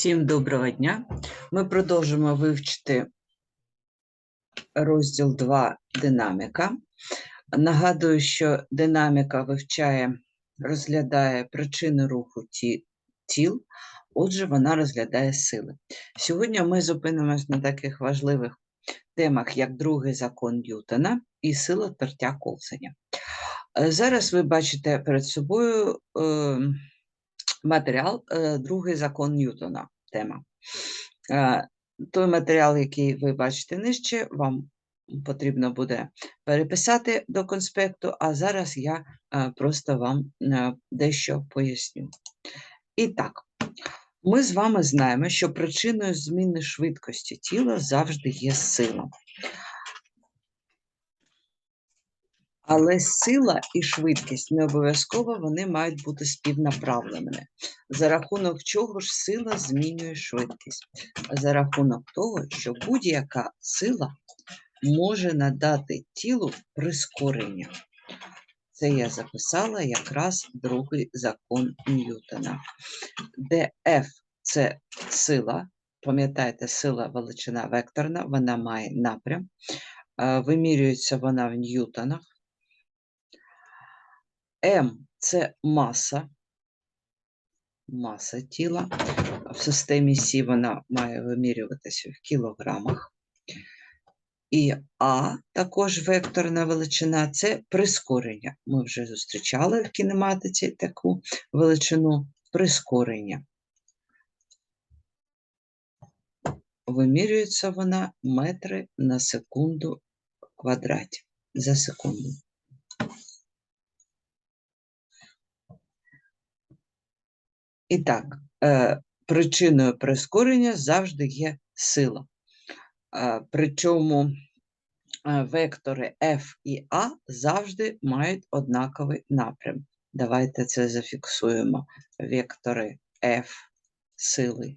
Всім доброго дня. Ми продовжимо вивчити розділ 2 динаміка. Нагадую, що динаміка вивчає, розглядає причини руху ті- тіл, отже, вона розглядає сили. Сьогодні ми зупинимось на таких важливих темах, як другий закон Ньютона і сила тертя ковзання. Е, Зараз ви бачите перед собою е, матеріал е, Другий закон Ньютона. Тема. Е, Той матеріал, який ви бачите нижче, вам потрібно буде переписати до конспекту, а зараз я е, просто вам дещо поясню. І так, ми з вами знаємо, що причиною зміни швидкості тіла завжди є сила. Але сила і швидкість не обов'язково вони мають бути співнаправленими. За рахунок чого ж сила змінює швидкість? За рахунок того, що будь-яка сила може надати тілу прискорення. Це я записала якраз другий закон Ньютона, де F це сила, пам'ятаєте, сила величина векторна, вона має напрям, вимірюється вона в ньютонах. М це маса, маса тіла. В системі Сі вона має вимірюватися в кілограмах. І А, також векторна величина, це прискорення. Ми вже зустрічали в кінематиці таку величину прискорення. Вимірюється вона метри на секунду квадраті за секунду. І так, е, причиною прискорення завжди є сила. Е, причому е, вектори F і А завжди мають однаковий напрям. Давайте це зафіксуємо. Вектори F сили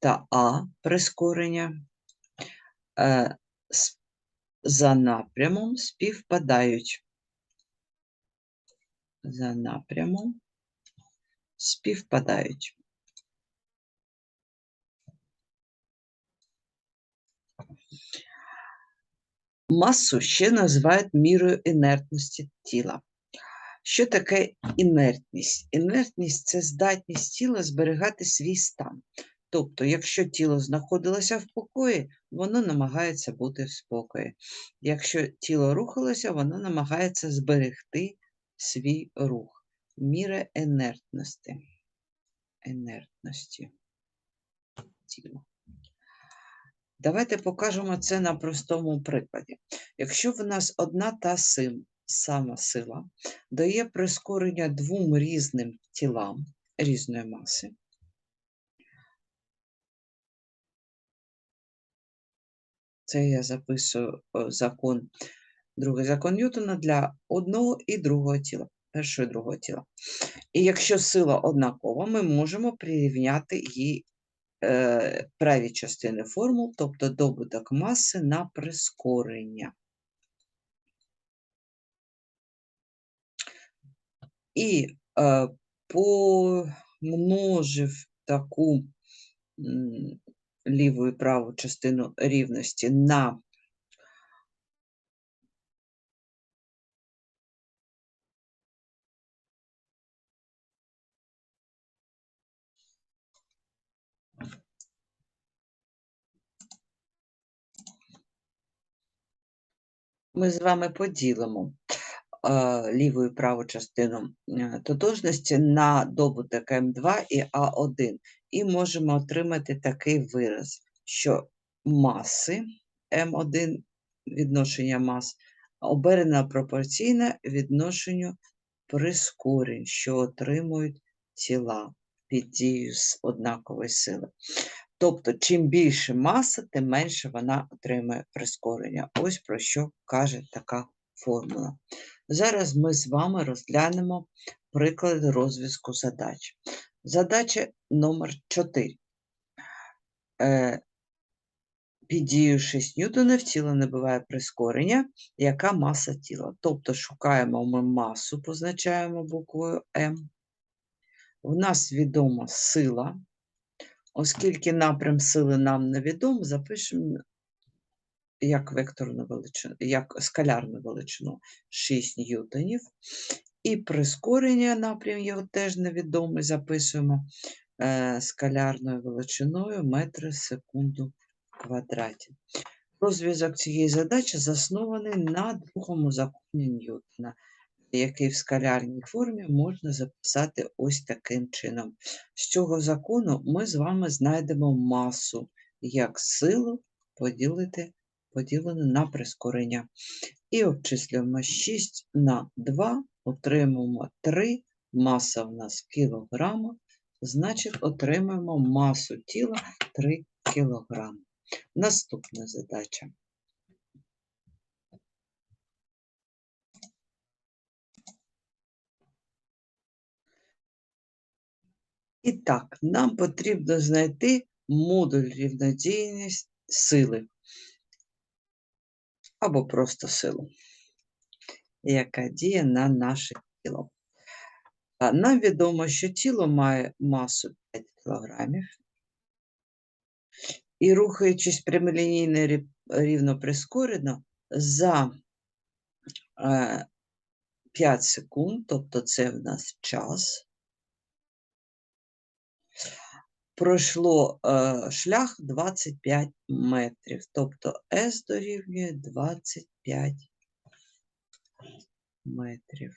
та А прискорення за напрямом співпадають. За напрямом співпадають. Масу ще називають мірою інертності тіла. Що таке інертність? Інертність це здатність тіла зберігати свій стан. Тобто, якщо тіло знаходилося в покої, воно намагається бути в спокої. Якщо тіло рухалося, воно намагається зберегти свій рух. Міра інертності. Інертності тіла. Давайте покажемо це на простому прикладі. Якщо в нас одна та сим, сама сила дає прискорення двом різним тілам різної маси, це я записую закон, другий закон Ньютона для одного і другого тіла, першого і другого тіла. І якщо сила однакова, ми можемо прирівняти її е, праві частини формул, тобто добуток маси на прискорення. І е, помножив таку ліву і праву частину рівності на ми з вами поділимо е, ліву і праву частину е, тотожності на добуток М2 і А1. І можемо отримати такий вираз, що маси М1 відношення мас обернено пропорційне відношенню прискорень, що отримують тіла під дією однакової сили. Тобто, чим більше маса, тим менше вона отримує прискорення. Ось про що каже така формула. Зараз ми з вами розглянемо приклад розв'язку задач. Задача номер 4. Е, під дією 6 ньютонів тіло набуває прискорення, яка маса тіла. Тобто шукаємо ми масу, позначаємо буквою М. У нас відома сила Оскільки напрям сили нам невідомий, запишемо як векторну величину, як скалярну величину 6 ньютонів. І прискорення напрям його теж невідомий, записуємо е, скалярною величиною метри в секунду в квадраті. Розв'язок цієї задачі заснований на другому законі Ньютона, який в скалярній формі можна записати ось таким чином. З цього закону ми з вами знайдемо масу як силу поділити, поділену на прискорення. І обчислюємо 6 на 2, отримуємо 3, маса в нас кілограма, значить отримаємо масу тіла 3 кілограми. Наступна задача. І так, нам потрібно знайти модуль рівнодійність сили або просто силу, яка діє на наше тіло. Нам відомо, що тіло має масу 5 кг, і рухаючись прямолінійно рівно прискорено за е, 5 секунд, тобто це в нас час, пройшло е, шлях 25 метрів, тобто S дорівнює 25 метрів.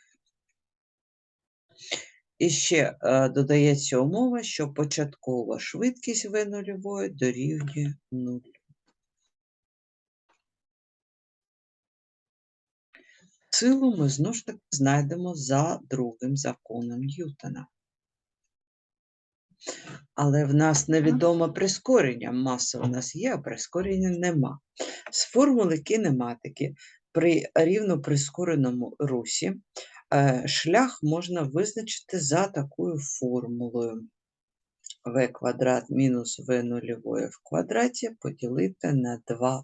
І ще е, додається умова, що початкова швидкість В нульової дорівнює 0. Силу ми знову ж таки знайдемо за другим законом Ньютона. Але в нас невідоме прискорення. Маса у нас є, а прискорення нема. З формули кінематики при рівно прискореному русі е, шлях можна визначити за такою формулою. v квадрат мінус v нульової в квадраті поділити на 2а.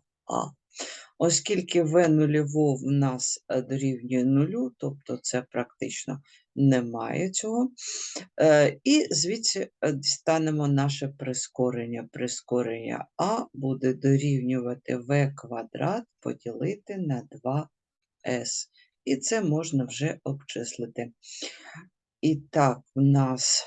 Оскільки v нульово в нас е, дорівнює нулю, тобто це практично немає цього, Е, І звідси е, дістанемо наше прискорення. Прискорення А буде дорівнювати v квадрат поділити на 2s. І це можна вже обчислити. І так, в нас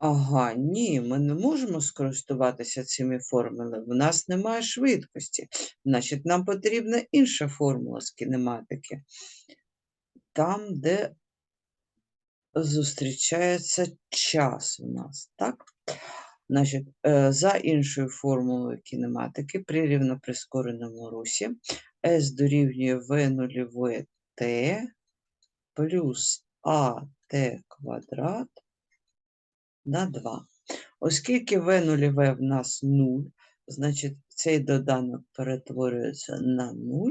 Ага, ні, ми не можемо скористуватися цими формулами. В нас немає швидкості. Значить, нам потрібна інша формула з кінематики. Там, де зустрічається час у нас, так? Значить, е, за іншою формулою кінематики при рівноприскореному русі S дорівнює V нульової T плюс AT квадрат на 2. Оскільки v нульове в нас 0, значить цей доданок перетворюється на 0,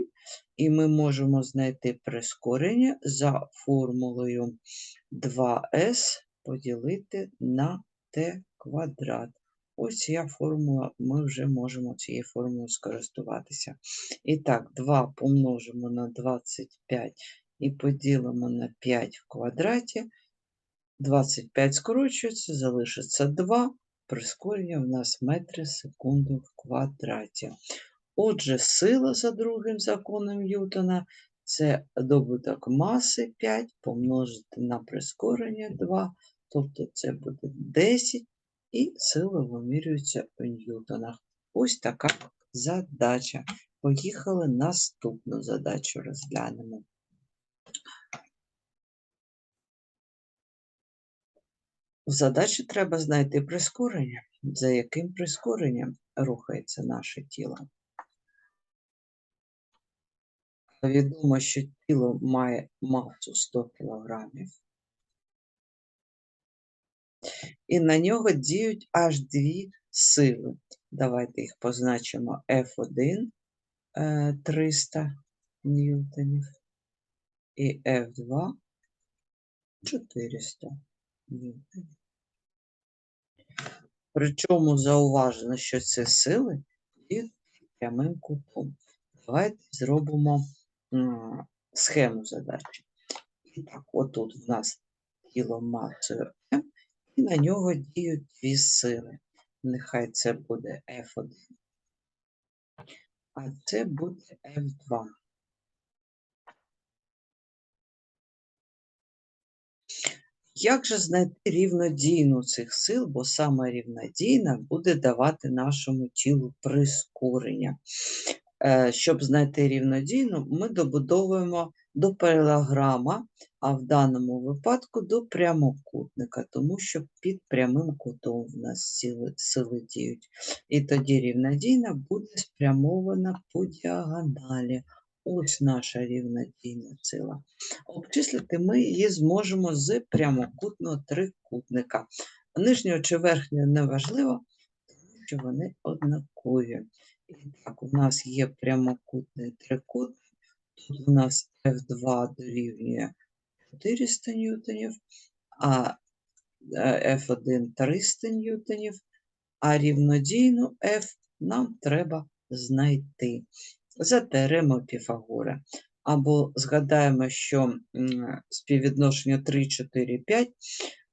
і ми можемо знайти прискорення за формулою 2s поділити на t квадрат. Ось ця формула, ми вже можемо цією формулою скористуватися. І так, 2 помножимо на 25 і поділимо на 5 в квадраті. 25 скорочується, залишиться 2. Прискорення в нас метри секунду в квадраті. Отже, сила за другим законом Ньютона – це добуток маси 5 помножити на прискорення 2, тобто це буде 10, і сила вимірюється у ньютонах. Ось така задача. Поїхали наступну задачу розглянемо. В задачі треба знайти прискорення, за яким прискоренням рухається наше тіло. Відомо, що тіло має масу 100 кг, і на нього діють аж дві сили. Давайте їх позначимо F1 е, 300 ньютонів і F2 400 ньютонів. Причому зауважено, що ці сили діють прямим кутом. Давайте зробимо схему задачі. І так, отут в нас тіло масою М, і на нього діють дві сили. Нехай це буде F1, а це буде F2. Як же знайти рівнодійну цих сил, бо саме рівнодійна буде давати нашому тілу прискорення. Е, Щоб знайти рівнодійну, ми добудовуємо до паралограма, а в даному випадку до прямокутника, тому що під прямим кутом в нас сили, сили діють. І тоді рівнодійна буде спрямована по діагоналі. Ось наша рівнодійна сила. Обчислити ми її зможемо з прямокутного трикутника. Нижнього чи верхнього неважливо, тому що вони однакові. І так, у нас є прямокутний трикутник. Тут у нас F2 дорівнює 400 ньютонів, а е, F1 300 ньютонів, а рівнодійну F нам треба знайти за теоремою Піфагора. Або згадаємо, що співвідношення 3, 4, 5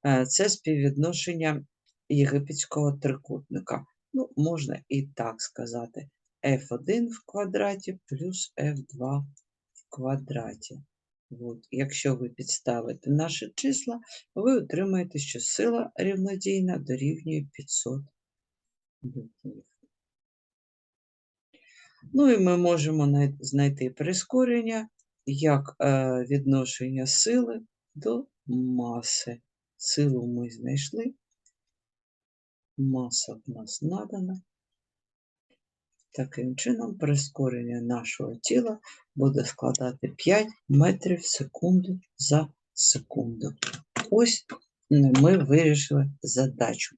е, це співвідношення єгипетського трикутника. Ну, можна і так сказати. F1 в квадраті плюс F2 в квадраті. От. Якщо ви підставите наші числа, ви отримаєте, що сила рівнодійна дорівнює 500 ньютонів. Ну і ми можемо знайти прискорення як е, відношення сили до маси. Силу ми знайшли, маса в нас надана. Таким чином, прискорення нашого тіла буде складати 5 метрів в секунду за секунду. Ось ми вирішили задачу.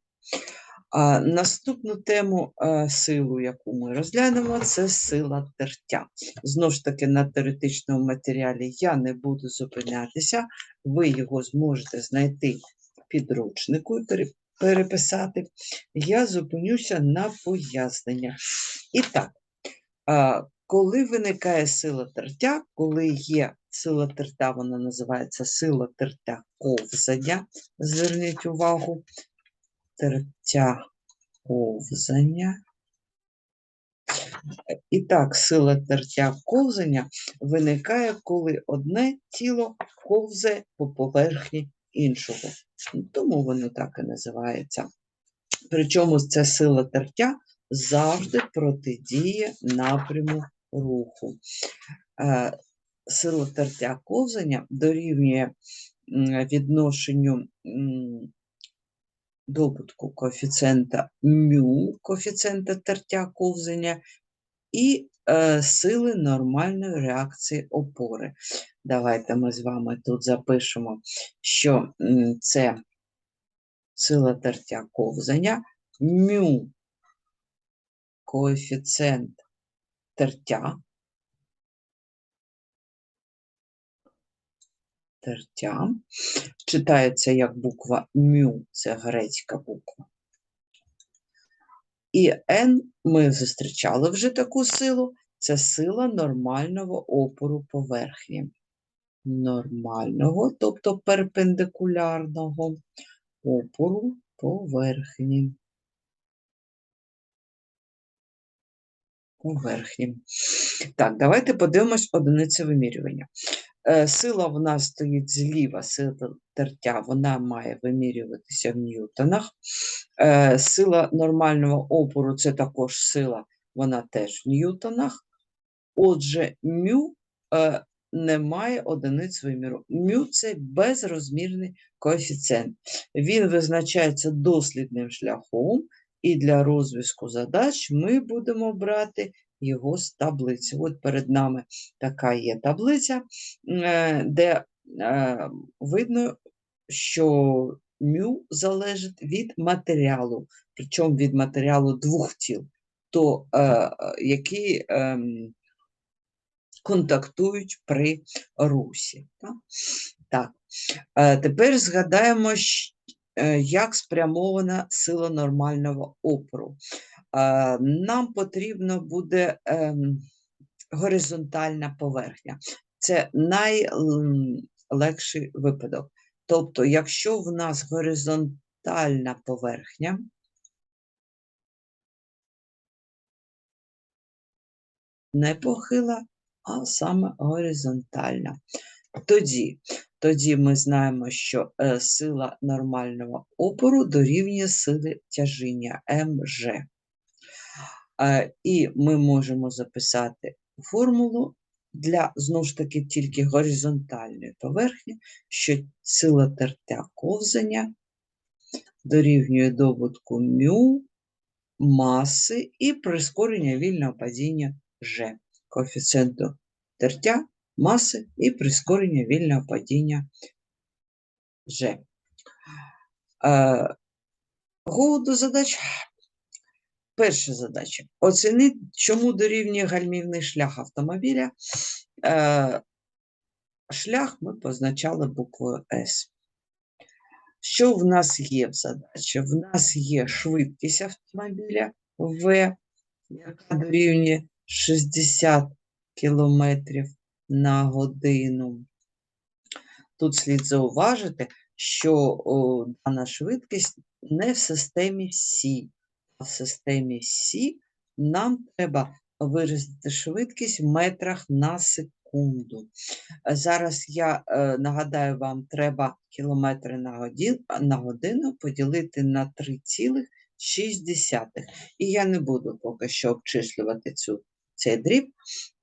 А наступну тему е, силу, яку ми розглянемо, це сила тертя. Знову ж таки, на теоретичному матеріалі я не буду зупинятися, ви його зможете знайти в підручнику переписати. Я зупинюся на поясненнях. І так, а, коли виникає сила тертя, коли є сила тертя, вона називається сила тертя ковзання. Зверніть увагу, тертя ковзання. І так, сила тертя ковзання виникає, коли одне тіло ковзає по поверхні іншого. Тому воно так і називається. Причому ця сила тертя завжди протидіє напряму руху. Е, Сила тертя ковзання дорівнює відношенню добутку коефіцієнта μ, коефіцієнта тертя ковзання, і е, сили нормальної реакції опори. Давайте ми з вами тут запишемо, що це сила тертя ковзання, μ коефіцієнт тертя, тертя, читається як буква мю, це грецька буква. І N ми зустрічали вже таку силу, це сила нормального опору поверхні. Нормального, тобто перпендикулярного опору поверхні. Поверхні. Так, давайте подивимось одиниці вимірювання. Е, Сила в нас стоїть зліва, сила тертя, вона має вимірюватися в ньютонах. Е, Сила нормального опору це також сила, вона теж в ньютонах. Отже, мю е, не має одиниць виміру. Мю це безрозмірний коефіцієнт. Він визначається дослідним шляхом, і для розв'язку задач ми будемо брати його з таблиці. От перед нами така є таблиця, е, де е, видно, що мю залежить від матеріалу, причому від матеріалу двох тіл, то, е, які ем, контактують при русі. Так? Тепер згадаємо, як спрямована сила нормального опору. Е, Нам потрібно буде ем, горизонтальна поверхня. Це найлегший випадок. Тобто, якщо в нас горизонтальна поверхня, не похила, а саме горизонтальна. Тоді тоді ми знаємо, що е, сила нормального опору дорівнює сили тяжіння МЖ. Е, і ми можемо записати формулу для, знову ж таки, тільки горизонтальної поверхні, що сила тертя ковзання дорівнює добутку μ маси і прискорення вільного падіння G, коефіцієнту тертя, маси і прискорення вільного падіння G. Е, Go задач. Перша задача. Оцінити, чому дорівнює гальмівний шлях автомобіля. Е, Шлях ми позначали буквою S. Що в нас є в задачі? В нас є швидкість автомобіля В, яка дорівнює 60 км на годину. Тут слід зауважити, що о, дана швидкість не в системі Сі, в системі Сі нам треба виразити швидкість в метрах на секунду. Зараз я е, нагадаю вам, треба кілометри на годину, поділити на 3,6. І я не буду поки що обчислювати цю цей дріб,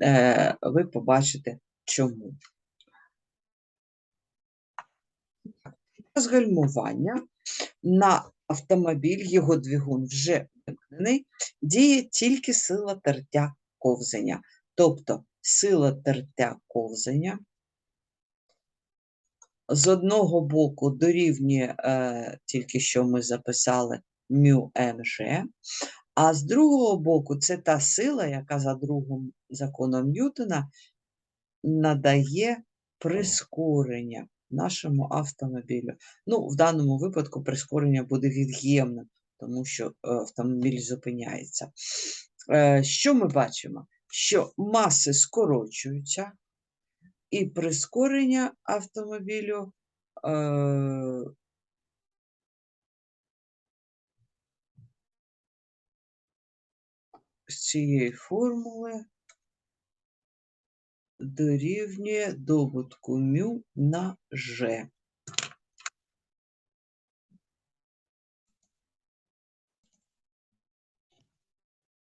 е, ви побачите чому. З гальмування на автомобіль, його двигун вже вимкнений, діє тільки сила тертя ковзання. Тобто сила тертя ковзання з одного боку дорівнює е, тільки що ми записали μmg, а з другого боку, це та сила, яка за другим законом Ньютона надає прискорення нашому автомобілю. Ну, в даному випадку прискорення буде від'ємним, тому що е, автомобіль зупиняється. Е, що ми бачимо? Що маси скорочуються, і прискорення автомобілю е, з цієї формули дорівнює добутку μ на G.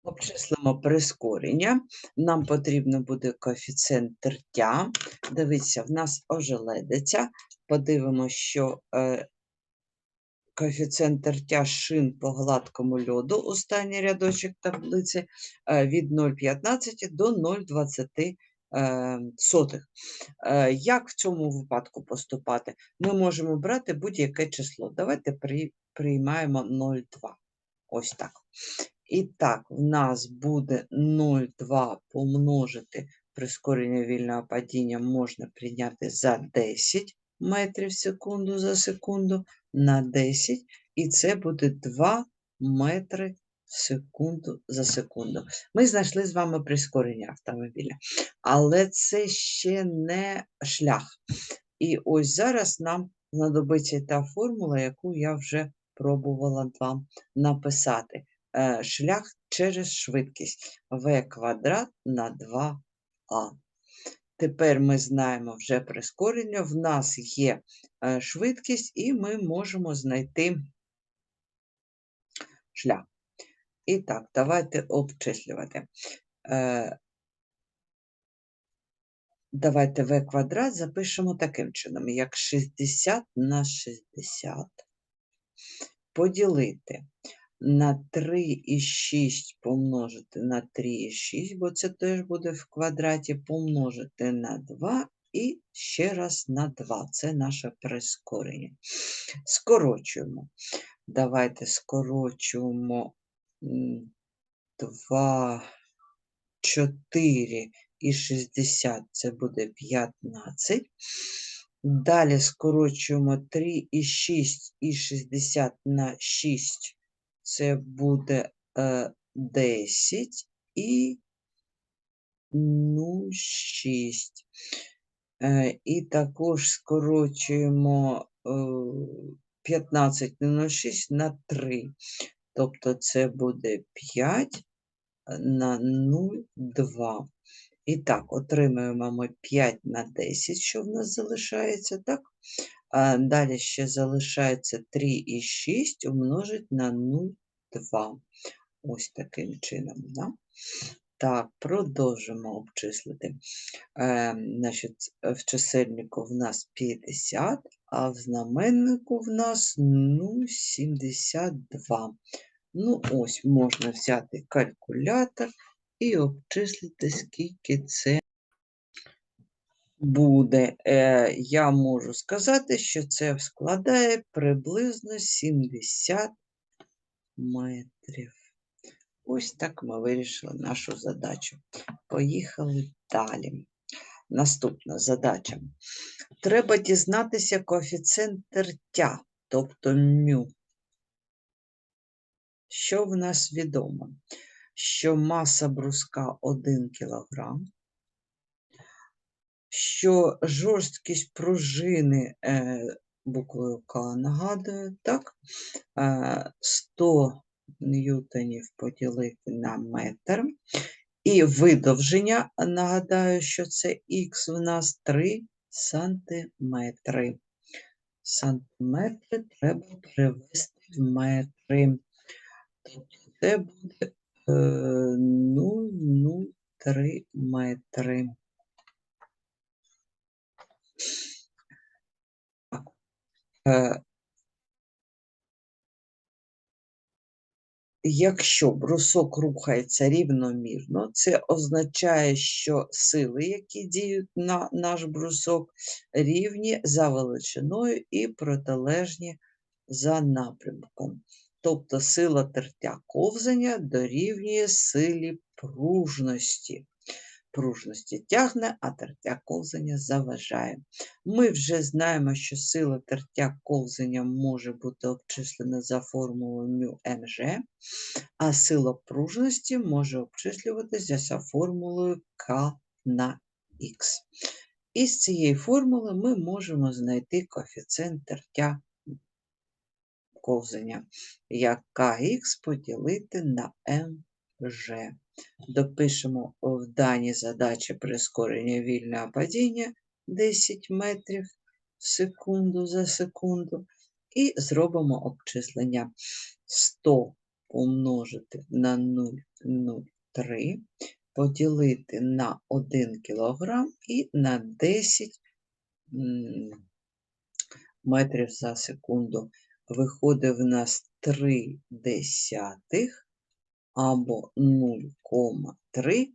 Обчислимо прискорення. Нам потрібно буде коефіцієнт тертя. Дивіться, в нас ожеледиця. Подивимося, що е, коефіцієнт тертя шин по гладкому льоду, останній рядочок таблиці, е, від 0,15 до 0,20 е, сотих. Е, як в цьому випадку поступати? Ми можемо брати будь-яке число. Давайте приймаємо 0,2. Ось так. І так, в нас буде 0,2 помножити прискорення вільного падіння можна прийняти за 10 метрів в секунду за секунду на 10, і це буде 2 метри секунду за секунду. Ми знайшли з вами прискорення автомобіля, але це ще не шлях. І ось зараз нам знадобиться та формула, яку я вже пробувала вам написати. Е, шлях через швидкість v квадрат на 2а. Тепер ми знаємо вже прискорення, в нас є е, швидкість, і ми можемо знайти шлях. І так, давайте обчислювати. Е, давайте v квадрат запишемо таким чином, як 60 на 60 поділити на 3,6 помножити на 3,6, бо це теж буде в квадраті, помножити на 2 і ще раз на 2. Це наше прискорення. Скорочуємо. Давайте скорочуємо 2, 4 і 60, це буде 15. Далі скорочуємо 3 і 6 і 60 на 6 це буде е, 10 і 0,6. Е, І також скорочуємо е, 15 на 6 на 3. Тобто це буде 5 на 0,2. І так, отримуємо ми 5 на 10, що в нас залишається, так? А далі ще залишається 3 і 6 умножить на 0,2. Ось таким чином. Да? Так, продовжимо обчислити. Е, значить, в чисельнику в нас 50, а в знаменнику в нас ну, 72. Ну, ось можна взяти калькулятор і обчислити, скільки це буде. Е, я можу сказати, що це складає приблизно 70 метрів. Ось так ми вирішили нашу задачу. Поїхали далі. Наступна задача. Треба дізнатися коефіцієнт тертя, тобто мю. Що в нас відомо? Що маса бруска 1 кг, що жорсткість пружини е, буквою К нагадую, так, е, 100 ньютонів поділити на метр. І видовження, нагадаю, що це х в нас 3 сантиметри. Сантиметри треба перевести в метри. Тобто це буде е, 0,03 метри. Е, Якщо брусок рухається рівномірно, це означає, що сили, які діють на наш брусок, рівні за величиною і протилежні за напрямком. Тобто сила тертя ковзання дорівнює силі пружності пружності тягне, а тертя ковзання заважає. Ми вже знаємо, що сила тертя ковзання може бути обчислена за формулою МЖ, а сила пружності може обчислюватися за формулою К на Х. Із цієї формули ми можемо знайти коефіцієнт тертя ковзання, як КХ поділити на МЖ. Допишемо в даній задачі прискорення вільного падіння 10 метрів в секунду за секунду. І зробимо обчислення 100 помножити на 0,03, поділити на 1 кг і на 10 метрів за секунду. Виходить в нас 3 десятих або 0,3.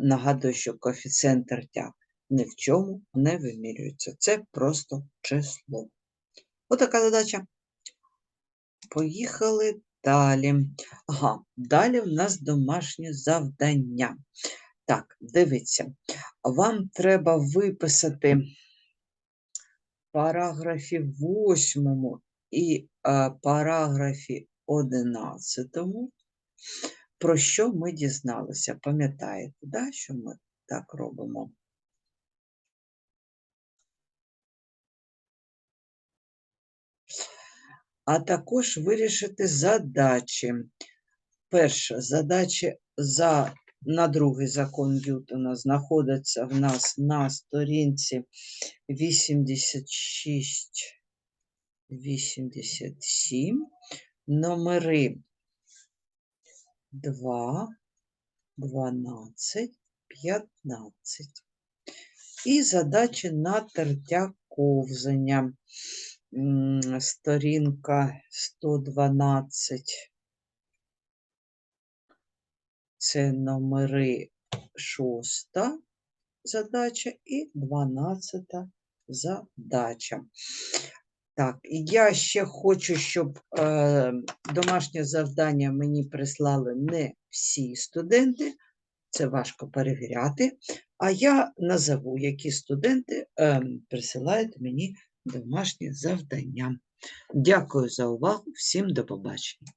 Нагадую, що коефіцієнт тертя ні в чому не вимірюється. Це просто число. Отака задача. Поїхали далі. Ага, далі в нас домашнє завдання. Так, дивіться, вам треба виписати параграфі 8 і а, параграфі 11 про що ми дізналися? Пам'ятаєте, да, що ми так робимо? А також вирішити задачі. Перша задача за, на другий закон Ньютона знаходиться в нас на сторінці 86, 87. Номери 2, 12, 15. І задачі на тертя ковзання. Сторінка 112. Це номери 6 задача і 12 задача. Так, я ще хочу, щоб е, домашнє завдання мені прислали не всі студенти, це важко перевіряти. А я назову, які студенти е, присилають мені домашнє завдання. Дякую за увагу, всім до побачення.